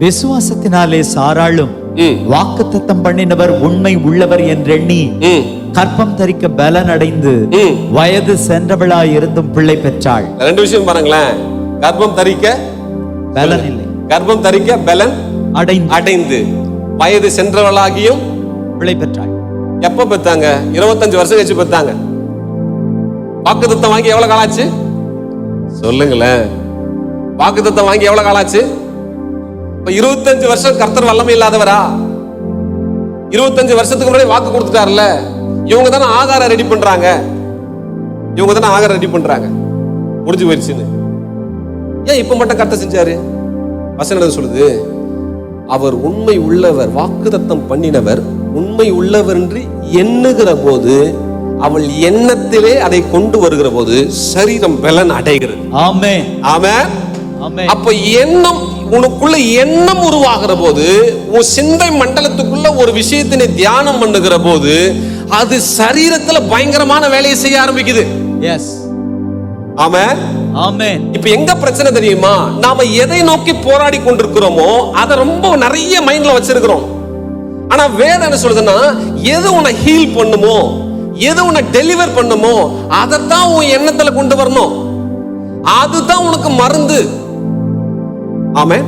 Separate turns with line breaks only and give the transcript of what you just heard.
விசுவாசத்தினாலே சாராளும். வாக்குத்தத்தம் பண்ணினவர் உண்மை உள்ளவர் என்றெண்ணி கற்பம் தரிக்க பலன் அடைந்து வயது சென்றவளாய் இருந்தும் பிள்ளை பெற்றாள்.
ரெண்டு விஷயம் பாருங்களேன். கர்ப்பம் தரிக்க
பலன் இல்லை
கர்ப்பம் தரிக்க பலன்
அடைந்து.
அடைந்து. வயது சென்றவளாகியும்
பிள்ளை பெற்றாள்.
எப்ப பெத்தாங்க இருபத்தஞ்சு வருஷம் கழிச்சு பெத்தாங்க வாக்குத்தத்தம் வாங்கி எவ்வளவு காலாச்சு? சொல்லுங்களேன். வாக்குத்தத்தம் வாங்கி எவ்வளவு காலாச்சு? இப்ப இருபத்தஞ்சு வருஷம் கர்த்தர் வல்லமை இல்லாதவரா? இருபத்தஞ்சு வருஷத்துக்கு முன்னாடி வாக்கு கொடுத்துட்டாருல இவங்க தானே ஆகாரம் ரெடி பண்றாங்க. இவங்க தானே ஆகாரம் ரெடி பண்றாங்க. முடிஞ்சு போயிடுச்சுன்னு ஏன் இப்ப மட்டும் கர்த்தர் செஞ்சாரு? வசனம் சொல்லுது? அவர் உண்மை உள்ளவர் வாக்குத்தத்தம் பண்ணினவர் உண்மை உள்ளவர் என்று எண்ணுகிற போது அவள் எண்ணத்திலே அதை கொண்டு வருகிற போது சரீரம் பலன் அடைகிறது.
ஆமே ஆமே
அப்ப எண்ணம் உனக்குள்ள எண்ணம் உருவாகிற போது உன் சிந்தை மண்டலத்துக்குள்ள ஒரு விஷயத்தை நீ தியானம் பண்ணுகிற போது அது சரீரத்துல பயங்கரமான வேலையை செய்ய ஆரம்பிக்குது.
எஸ்
ஆமென்?
ஆமே
இப்ப எங்க பிரச்சனை தெரியுமா? நாம எதை நோக்கி போராடி கொண்டிருக்கிறோமோ அதை ரொம்ப நிறைய மைண்ட்ல வச்சிருக்கிறோம். ஆனா வேதம் என்ன சொல்லுதுன்னா எது உன்னை ஹீல் பண்ணுமோ எது உன்னை டெலிவர் பண்ணுமோ அதைத்தான் உன் எண்ணத்துல கொண்டு வரணும். அதுதான் உனக்கு மருந்து. ஆமென்